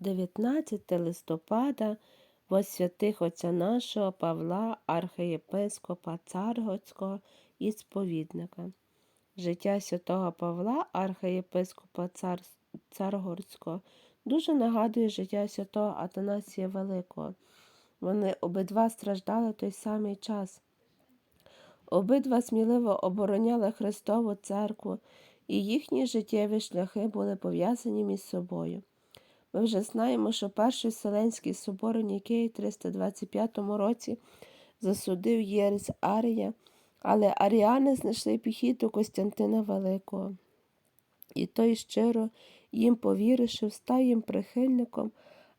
19 листопада святих отця нашого Павла, архієпископа Царгоцького і сповідника. Життя святого Павла, архієпископа Цар... Царгорського, дуже нагадує життя святого Атанасія Великого. Вони обидва страждали той самий час. Обидва сміливо обороняли Христову церкву, і їхні життєві шляхи були пов'язані між собою. Ми вже знаємо, що Перший Вселенський собор у Нікеї 325 році засудив єресь Арія, але аріани знайшли підхід до Костянтина Великого. І той щиро їм повіривши, став їм прихильником,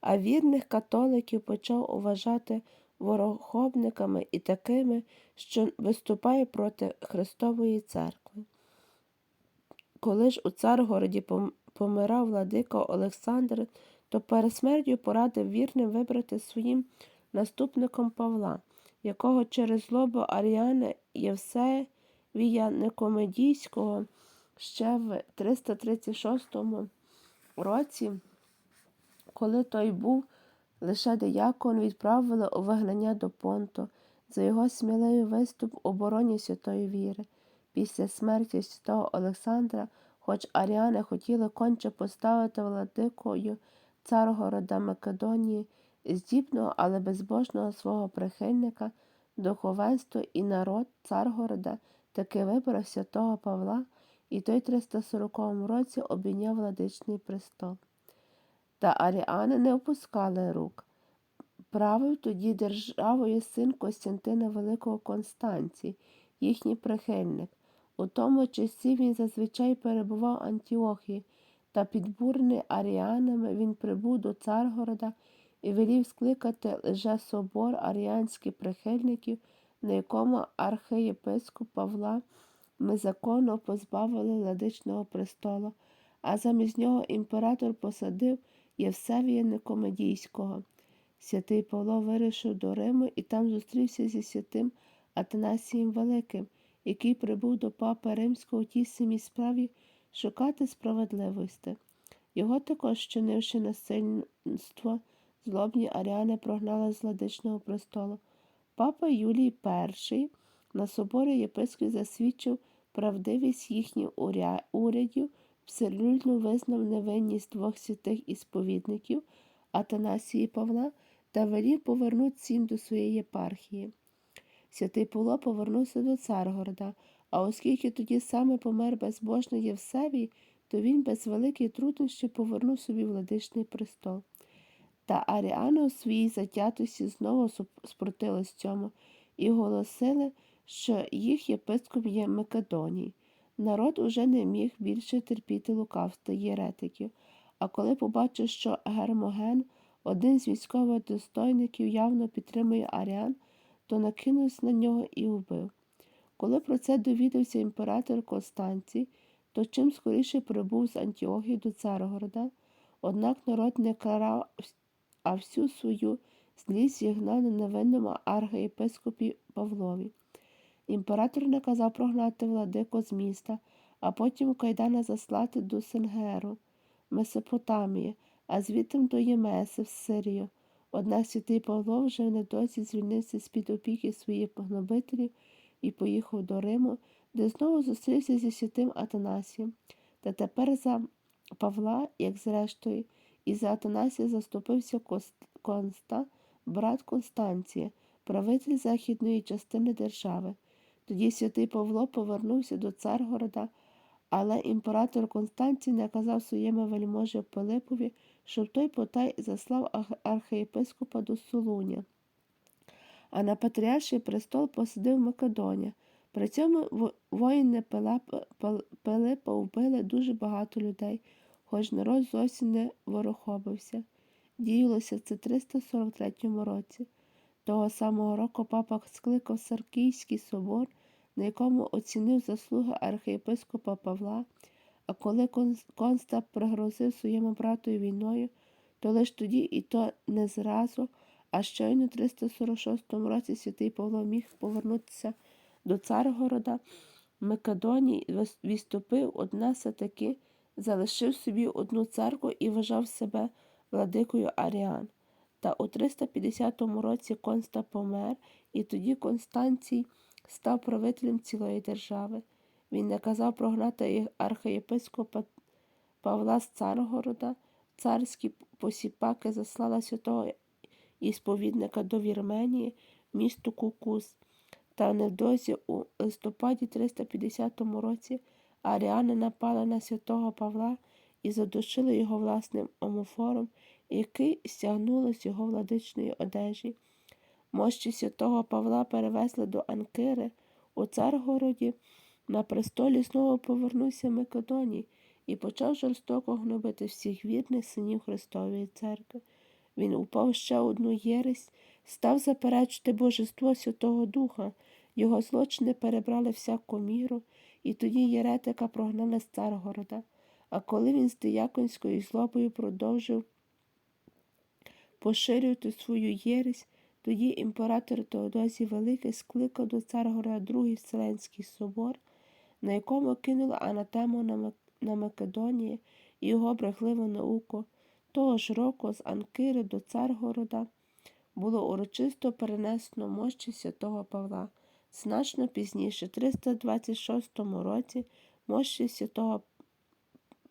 а вірних католиків почав уважати ворохобниками і такими, що виступає проти Христової церкви. Коли ж у Царгороді помирав владика Олександр, то перед смертю порадив вірним вибрати своїм наступником Павла, якого через злобу Аріана Євсевія Некомедійського ще в 336 році, коли той був лише диякон, відправили у вигнання до понту за його сміливий виступ в обороні святої віри. Після смерті святого Олександра хоч аріани хотіли конче поставити владикою царгорода Македонії, здібного, але безбожного свого прихильника, духовенство і народ царгорода таки вибрав святого Павла і той 340 році обійняв владичний престол. Та аріани не опускали рук. Правив тоді державою син Костянтина Великого Констанцій, їхній прихильник. У тому часі він зазвичай перебував в Антіохії, та підбурний аріанами він прибув до Царгорода і велів скликати лише собор аріанських прихильників, на якому архієпископ Павла ми законно позбавили владичного престолу, а замість нього імператор посадив Євсевія Некомедійського. Святий Павло вирішив до Риму і там зустрівся зі святим Атанасієм Великим який прибув до папи римського у тій самій справі шукати справедливості. Його також, чинивши насильство, злобні аріани прогнали з владичного престолу. Папа Юлій І на соборі єпископ засвідчив правдивість їхніх урядів, абсолютно визнав невинність двох святих ісповідників Атанасії Павла та велів повернутися їм до своєї єпархії. Святий Павло повернувся до Царгорода, а оскільки тоді саме помер безбожний Євсевій, то він без великої труднощі повернув собі владичний престол. Та аріани у своїй затятості знову спротились цьому і голосили, що їх єпископ є Македоній. Народ уже не міг більше терпіти лукавства єретиків, а коли побачив, що Гермоген, один з військових достойників, явно підтримує аріан, то накинувся на нього і вбив. Коли про це довідався імператор Констанцій, то чим скоріше прибув з Антіохії до Царгорода, однак народ не карав, а всю свою злість зігнав на невинному архієпископі Павлові. Імператор наказав прогнати владико з міста, а потім кайдана заслати до Сенгеру, Месопотамії, а звідтим до Ємеси в Сирію. Однак святий Павло вже не досі звільнився з під опіки своїх погнобителів і поїхав до Риму, де знову зустрівся зі святим Атанасієм. Та тепер за Павла, як зрештою, і за Атанасія заступився Конста, брат Констанція, правитель західної частини держави. Тоді святий Павло повернувся до Царгорода, але імператор Констанцій наказав своєму вельможі Пилипові щоб той потай заслав архієпископа до Солуня. А на патріарший престол посадив Македоня. При цьому воїни Пилипа вбили дуже багато людей, хоч народ зовсім не ворохобився. Діялося це в 343 році. Того самого року папа скликав Саркійський собор, на якому оцінив заслуги архієпископа Павла. А коли Констап пригрозив своєму брату війною, то лиш тоді і то не зразу, а щойно в 346 році святий Павло міг повернутися до Царгорода, Македонії відступив, одна таки залишив собі одну церкву і вважав себе владикою Аріан. Та у 350 році Конста помер, і тоді Констанцій став правителем цілої держави. Він наказав прогнати архієпископа Павла з Царгорода. Царські посіпаки заслали святого і сповідника до Вірменії, місту Кукус. Та невдовзі у листопаді 350 році аріани напали на святого Павла і задушили його власним омофором, який стягнули з його владичної одежі. Мощі святого Павла перевезли до Анкири у Царгороді. На престолі знову повернувся Македоній і почав жорстоко гнобити всіх вірних синів Христової церкви. Він упав ще одну єресь, став заперечити божество Святого Духа. Його злочини перебрали всяку міру, і тоді єретика прогнали з Царгорода. А коли він з дияконською злобою продовжив поширювати свою єресь, тоді імператор Теодосій Великий скликав до Царгорода Другий Вселенський собор, на якому кинули анатему на, Мак... Македонії і його брехливу науку. Того ж року з Анкири до Царгорода було урочисто перенесено мощі святого Павла. Значно пізніше, 326 році, мощі святого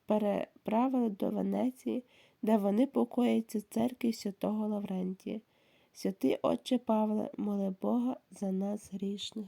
переправили до Венеції, де вони покояться в церкві святого Лаврентія. Святий Отче Павле, моли Бога за нас грішних.